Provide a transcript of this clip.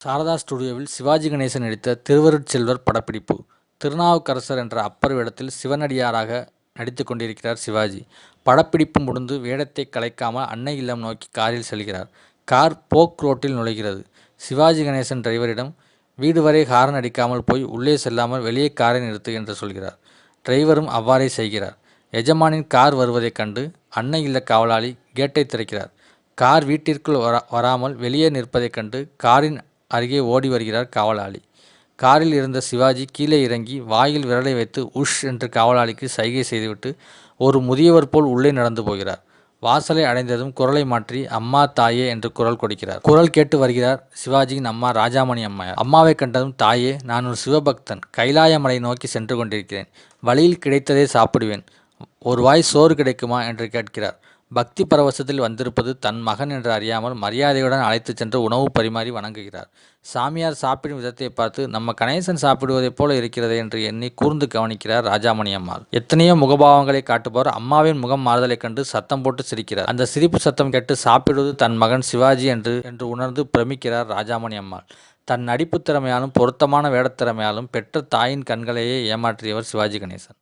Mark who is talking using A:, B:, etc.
A: சாரதா ஸ்டுடியோவில் சிவாஜி கணேசன் நடித்த திருவருட்செல்வர் படப்பிடிப்பு. திருநாவுக்கரசர் என்ற அப்பர் வேடத்தில் சிவனடியாராக நடித்து கொண்டிருக்கிறார் சிவாஜி. படப்பிடிப்பு முடிந்து வேடத்தை கலைக்காமல் அன்னை இல்லம் நோக்கி காரில் செல்கிறார். கார் போக் ரோட்டில் நுழைகிறது. சிவாஜி கணேசன் டிரைவரிடம் வீடு வரை ஹாரன் அடிக்காமல் போய் உள்ளே செல்லாமல் வெளியே காரை நிறுத்து என்று சொல்கிறார். டிரைவரும் அவ்வாறே செய்கிறார். எஜமானின் கார் வருவதைக் கண்டு அன்னை இல்ல காவலாளி கேட்டை திறக்கிறார். கார் வீட்டிற்குள் வரா வராமல் வெளியே நிற்பதைக் கண்டு காரின் அருகே ஓடி வருகிறார் காவலாளி. காரில் இருந்த சிவாஜி கீழே இறங்கி வாயில் விரலை வைத்து உஷ் என்று காவலாளிக்கு சைகை செய்துவிட்டு ஒரு முதியவர் போல் உள்ளே நடந்து போகிறார். வாசலை அடைந்ததும் குரலை மாற்றி அம்மா தாயே என்று குரல் கொடுக்கிறார். குரல் கேட்டு வருகிறார் சிவாஜியின் அம்மா ராஜாமணி அம்மையார். அம்மாவை கண்டதும் தாயே நான் ஒரு சிவபக்தன். கைலாயமலை நோக்கி சென்று கொண்டிருக்கிறேன். வழியில் கிடைத்ததே சாப்பிடுவேன். ஒரு வாய் சோறு கிடைக்குமா? என்று கேட்கிறார். பக்தி பரவசத்தில் வந்திருப்பது தன் மகன் என்று அறியாமல் மரியாதையுடன் அழைத்துச் சென்று உணவு பரிமாறி வணங்குகிறார். சாமியார் சாப்பிடும் விதத்தை பார்த்து நம்ம கணேசன் சாப்பிடுவதைப் போல இருக்கிறது என்று எண்ணி கூர்ந்து கவனிக்கிறார் ராஜாமணி அம்மாள். எத்தனையோ முகபாவங்களை காட்டுபவர் அம்மாவின் முகம் மாறுதலைக் கண்டு சத்தம் போட்டு சிரிக்கிறார். அந்த சிரிப்பு சத்தம் கேட்டு சாப்பிடுவது தன் மகன் சிவாஜி என்று என்று உணர்ந்து பிரமிக்கிறார் ராஜாமணி அம்மாள். தன் நடிப்பு திறமையாலும் பொருத்தமான வேடத்திறமையாலும் பெற்ற தாயின் கண்களையே ஏமாற்றியவர் சிவாஜி கணேசன்.